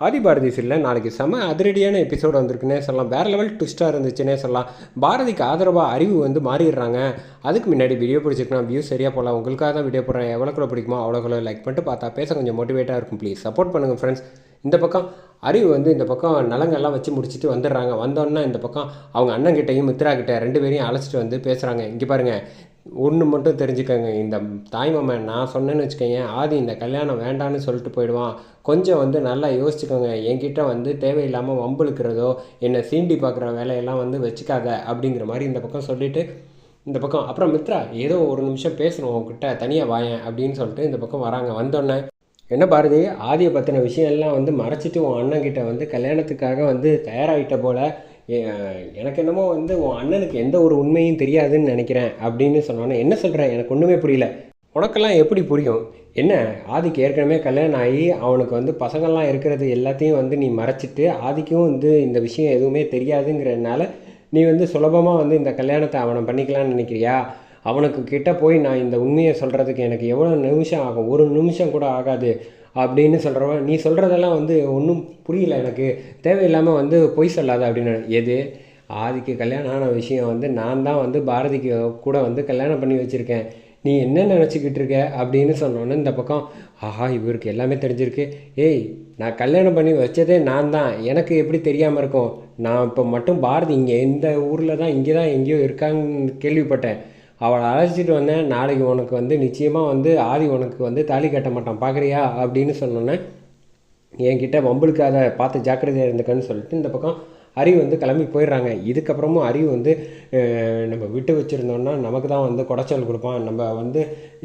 ஆதி பாரதி சீரியலில் நாளைக்கு செம அதிரடியான எபிசோடு வந்திருக்குன்னே சொல்லலாம். வேறு லெவல் ட்விஸ்ட்டாக இருந்துச்சுன்னே சொல்லலாம். பாரதிக்கு ஆதரவாக அறிவு வந்து மாறிடுறாங்க. அதுக்கு முன்னாடி வீடியோ பிடிச்சிருக்கணும் வியூ சரியாக போகலாம் உங்களுக்காக தான் வீடியோ போடுறேன். எவ்வளோக்குள்ள பிடிக்குமோ அவ்வளோக்குள்ள லைக் பண்ணிட்டு பார்த்தா பேச கொஞ்சம் மோட்டிவேட்டாக இருக்கும். ப்ளீஸ் சப்போர்ட் பண்ணுங்கள் ஃப்ரெண்ட்ஸ் இந்த பக்கம் அறிவு வந்து இந்த பக்கம் நலங்கள்லாம் வச்சு முடிச்சுட்டு வந்துடுறாங்க. வந்தோன்னா இந்த பக்கம் அவங்க அண்ணன்கிட்டையும் மித்ரா கிட்ட ரெண்டு பேரையும் அழைச்சிட்டு வந்து பேசுகிறாங்க இங்கே பாருங்கள் ஒன்று மட்டும் தெரிஞ்சுக்கோங்க. இந்த தாய்மாமன் நான் சொன்னேன்னு வச்சுக்கோங்க ஆதி இந்த கல்யாணம் வேண்டான்னு சொல்லிட்டு போயிடுவான். கொஞ்சம் வந்து நல்லா யோசிச்சுக்கோங்க. என்கிட்ட வந்து தேவையில்லாமல் வம்பிழுக்கிறதோ என்னை சீண்டி பார்க்குற வேலையெல்லாம் வந்து வச்சுக்காத அப்படிங்கிற மாதிரி இந்த பக்கம் சொல்லிவிட்டு இந்த பக்கம். அப்புறம் மித்ரா ஏதோ ஒரு நிமிஷம் பேசணும் உங்ககிட்ட தனியாக வாயேன் அப்படின்னு சொல்லிட்டு இந்த பக்கம் வராங்க. வந்தோடனே என்ன பாரதி ஆதியை பற்றின விஷயம் எல்லாம் வந்து மறைச்சிட்டு உன் அண்ணன்கிட்ட வந்து கல்யாணத்துக்காக வந்து தயாராகிட்ட போல் எனக்கு என்னமோ வந்து உன் அண்ணனுக்கு எந்த ஒரு உண்மையும் தெரியாதுன்னு நினைக்கிறேன் அப்படின்னு சொன்னோன்னே என்ன சொல்கிறேன் எனக்கு ஒன்றுமே புரியல. உனக்கெல்லாம் எப்படி புரியும்? என்ன ஆதிக்கு ஏற்கனவே கல்யாணம் ஆகி அவனுக்கு வந்து பசங்கள்லாம் இருக்கிறது எல்லாத்தையும் வந்து நீ மறைச்சிட்டு ஆதிக்கும் வந்து இந்த விஷயம் எதுவுமே தெரியாதுங்கிறதுனால நீ வந்து சுலபமாக வந்து இந்த கல்யாணத்தை அவனை பண்ணிக்கலாம்னு நினைக்கிறியா? அவனுக்கு கிட்டே போய் நான் இந்த உண்மையை சொல்கிறதுக்கு எனக்கு எவ்வளோ நிமிஷம் ஆகும்? ஒரு நிமிஷம் கூட ஆகாது. அப்படின்னு சொல்கிறவன் நீ சொல்கிறதெல்லாம் வந்து ஒன்றும் புரியல எனக்கு. தேவையில்லாமல் வந்து பொய் சொல்லாத அப்படின்னு. எது? ஆதிக்கு கல்யாணம் ஆன விஷயம் வந்து நான் தான் வந்து பாரதிக்கு கூட வந்து கல்யாணம் பண்ணி வச்சுருக்கேன். நீ என்ன நினச்சிக்கிட்டு இருக்க? அப்படின்னு சொன்னோன்னே இந்த பக்கம் ஆஹா இவருக்கு எல்லாமே தெரிஞ்சிருக்கு. ஏய் நான் கல்யாணம் பண்ணி வச்சதே நான் தான். எனக்கு எப்படி தெரியாமல் இருக்கும்? நான் இப்போ மட்டும் பாரதி இங்கே இந்த ஊரில் தான் இங்கே தான் எங்கேயோ இருக்காங்கன்னு கேள்விப்பட்டேன். அவளை அழைச்சிட்டு வந்தேன். நாளைக்கு உனக்கு வந்து நிச்சயமாக வந்து ஆதி உனக்கு வந்து தாலி கட்ட மாட்டான். பார்க்குறியா அப்படின்னு சொன்னோன்னே என்கிட்ட வம்புழுக்காத பார்த்து ஜாக்கிரதையாக இருந்துக்கன்னு சொல்லிட்டு இந்த பக்கம் அறிவு வந்து கிளம்பி போயிடுறாங்க. இதுக்கப்புறமும் அறிவு வந்து நம்ம விட்டு வச்சுருந்தோன்னா நமக்கு தான் வந்து குடைச்சல் கொடுப்பான். நம்ம வந்து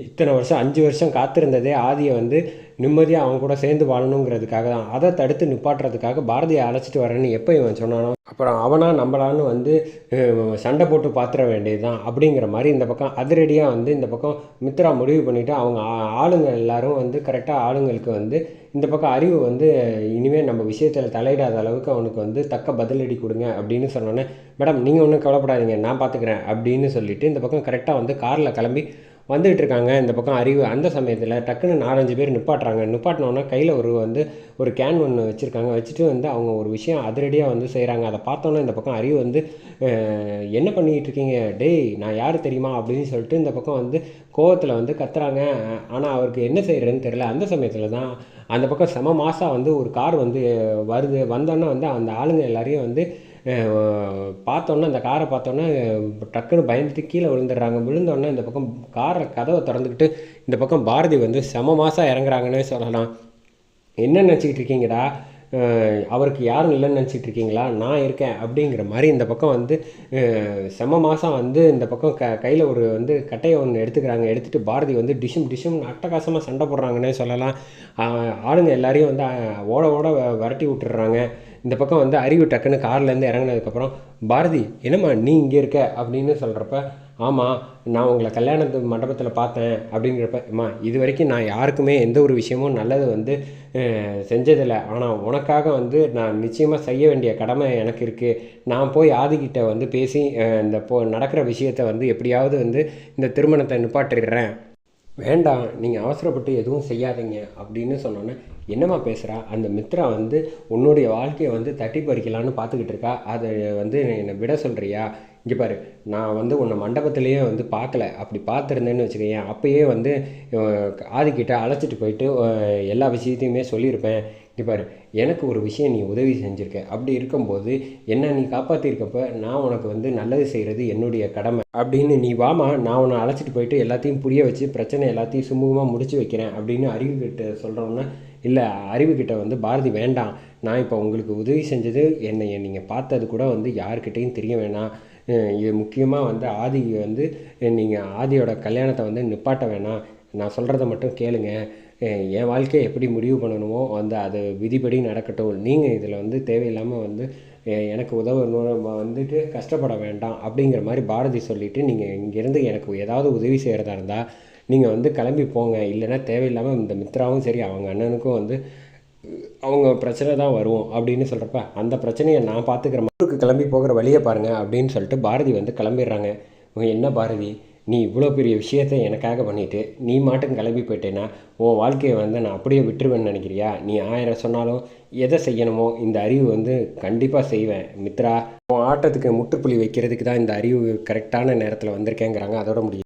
இத்தனை வருஷம் அஞ்சு வருஷம் காத்திருந்ததே ஆதியை வந்து நிம்மதியாக அவங்க கூட சேர்ந்து வாழணுங்கிறதுக்காக தான். அதை தடுத்து நிப்பாட்டுறதுக்காக பாரதியை அழைச்சிட்டு வரேன்னு எப்போ இவன் சொன்னானோ அப்புறம் அவனா நம்மளான்னு வந்து சண்டை போட்டு பாத்திர வேண்டியது தான் அப்படிங்கிற மாதிரி இந்த பக்கம் அதிரடியாக வந்து இந்த பக்கம் மித்ரா முடிவு பண்ணிவிட்டு அவங்க ஆளுங்க எல்லாரும் வந்து கரெக்டாக ஆளுங்களுக்கு வந்து இந்த பக்கம் அறிவு வந்து இனிமேல் நம்ம விஷயத்தில் தலையிடாத அளவுக்கு அவனுக்கு வந்து தக்க பதிலடி கொடுங்க அப்படின்னு சொன்னோன்னே மேடம் நீங்கள் ஒன்றும் கவலைப்படாதீங்க நான் பார்த்துக்குறேன் அப்படின்னு சொல்லிவிட்டு இந்த பக்கம் கரெக்டாக வந்து காரில் கிளம்பி வந்துகிட்டு இருக்காங்க இந்த பக்கம் அறிவு அந்த சமயத்தில் டக்குன்னு நாலஞ்சு பேர் நிப்பாட்டுறாங்க. நிப்பாட்டினோன்னா கையில் ஒரு வந்து ஒரு கேன் ஒன்று வச்சுருக்காங்க. வச்சுட்டு வந்து அவங்க ஒரு விஷயம் அதிரடியாக வந்து செய்கிறாங்க அதை பார்த்தோன்னே இந்த பக்கம் அறிவு வந்து என்ன பண்ணிக்கிட்டு இருக்கீங்க டேய் நான் யார் தெரியுமா? அப்படின்னு சொல்லிட்டு இந்த பக்கம் வந்து கோவத்தில் வந்து கத்துறாங்க. ஆனால் அவருக்கு என்ன செய்கிறதுன்னு தெரில அந்த சமயத்தில் தான் அந்த பக்கம் செம மாதம் வந்து ஒரு கார் வந்து வருது. வந்தோன்னே வந்து அந்த ஆளுங்க எல்லாரையும் வந்து பார்த்தோன்னே அந்த காரை பார்த்தோன்னே டக்குன்னு பயந்துட்டு கீழே விழுந்துடுறாங்க. விழுந்தோடனே இந்த பக்கம் காரை கதவை திறந்துக்கிட்டு இந்த பக்கம் பாரதி வந்து செம மாதம் இறங்குறாங்கன்னே சொல்லலாம். என்ன நினச்சிக்கிட்டு இருக்கீங்கடா? அவருக்கு யாரும் இல்லைன்னு நினச்சிட்டு இருக்கீங்களா? நான் இருக்கேன் அப்படிங்கிற மாதிரி இந்த பக்கம் வந்து செம மாதம் வந்து இந்த பக்கம் க கையில் ஒரு வந்து கட்டையை ஒன்று எடுத்துக்கிறாங்க. எடுத்துகிட்டு பாரதி வந்து டிஷும் டிஷும் அட்டகாசமாக சண்டை போடுறாங்கன்னே சொல்லலாம். ஆளுங்க எல்லாரையும் வந்து ஓட ஓட விரட்டி விட்டுடுறாங்க. இந்த பக்கம் வந்து அறிவு டக்குன்னு கார்லேருந்து இறங்கினதுக்கப்புறம் பாரதி என்னம்மா நீ இங்கே இருக்க? அப்படின்னு சொல்கிறப்ப ஆமாம் நான் உங்களை கல்யாணத்து மண்டபத்தில் பார்த்தேன் அப்படிங்கிறப்ப அம்மா இது வரைக்கும் நான் யாருக்குமே எந்த ஒரு விஷயமும் நல்லது வந்து செஞ்சதில்லை. ஆனால் உனக்காக வந்து நான் நிச்சயமாக செய்ய வேண்டிய கடமை எனக்கு இருக்குது நான் போய் ஆதிக்கிட்ட வந்து பேசி இந்த போ நடக்கிற விஷயத்தை வந்து எப்படியாவது வந்து இந்த திருமணத்தை நிப்பாட்டிடுறேன். வேண்டாம் நீங்கள் அவசரப்பட்டு எதுவும் செய்யாதீங்க அப்படின்னு சொன்னோன்னே என்னம்மா பேசுகிறா அந்த மித்ரா வந்து உன்னுடைய வாழ்க்கையை வந்து தட்டி பறிக்கலான்னு பார்த்துக்கிட்டு இருக்கா? அதை வந்து என்னை விட சொல்கிறியா இங்கே பாரு நான் வந்து உன்னை மண்டபத்திலேயே வந்து பார்க்கல. அப்படி பார்த்துருந்தேன்னு வச்சுக்கோயேன். அப்போயே வந்து ஆதிக்கிட்ட அழைச்சிட்டு போயிட்டு எல்லா விஷயத்தையுமே சொல்லியிருப்பேன். பாரு எனக்கு ஒரு விஷயம் நீ உதவி செஞ்சுருக்க. அப்படி இருக்கும்போது என்ன நீ காப்பாற்றிருக்கப்ப நான் உனக்கு வந்து நல்லது செய்கிறது என்னுடைய கடமை. அப்படின்னு நீ வாமா நான் உன்னை அழைச்சிட்டு போயிட்டு எல்லாத்தையும் புரிய வச்சு பிரச்சனை எல்லாத்தையும் சுமூகமாக முடிச்சு வைக்கிறேன் அப்படின்னு அறிவுக்கிட்ட சொல்கிறோன்னா இல்லை அறிவுக்கிட்ட வந்து பாரதி வேண்டாம். நான் இப்போ உங்களுக்கு உதவி செஞ்சது என்னை நீங்கள் பார்த்தது கூட வந்து யாருக்கிட்டேயும் தெரிய வேணாம். இது முக்கியமாக வந்து ஆதி வந்து நீங்கள் ஆதியோட கல்யாணத்தை வந்து நிப்பாட்ட வேணாம். நான் சொல்கிறத மட்டும் கேளுங்கள் என் வாழ்க்கையை எப்படி முடிவு பண்ணணுமோ வந்து அது விதிப்படி நடக்கட்டும். நீங்கள் இதில் வந்து தேவையில்லாமல் வந்து எனக்கு உதவணும் வந்துட்டு கஷ்டப்பட வேண்டாம் அப்படிங்கிற மாதிரி பாரதி சொல்லிவிட்டு நீங்கள் இங்கேருந்து எனக்கு ஏதாவது உதவி செய்கிறதா இருந்தால் நீங்கள் வந்து கிளம்பி போங்க. இல்லைன்னா தேவையில்லாமல் இந்த மித்ராவும் சரி அவங்க அண்ணனுக்கும் வந்து அவங்க பிரச்சனை தான் வரும் அப்படின்னு சொல்கிறப்ப அந்த பிரச்சனையை நான் பார்த்துக்கிற ஊருக்கு கிளம்பி போகிற வழியை பாருங்கள் அப்படின்னு சொல்லிட்டு பாரதி வந்து கிளம்பிடுறாங்க. என்ன பாரதி? நீ இவ்வளோ பெரிய விஷயத்தை எனக்காக பண்ணிவிட்டு நீ மாட்டும் கிளம்பி போயிட்டேன்னா உன் வாழ்க்கையை வந்து நான் அப்படியே விட்டுருவேன்னு நினைக்கிறியா? நீ ஆயிரம் சொன்னாலும் எதை செய்யணுமோ இந்த அறிவு வந்து கண்டிப்பாக செய்வேன். மித்ரா உன் ஆட்டத்துக்கு முற்றுப்புள்ளி வைக்கிறதுக்கு தான் இந்த அறிவு கரெக்டான நேரத்தில் வந்திருக்கேங்கிறாங்க. அதோட முடியும்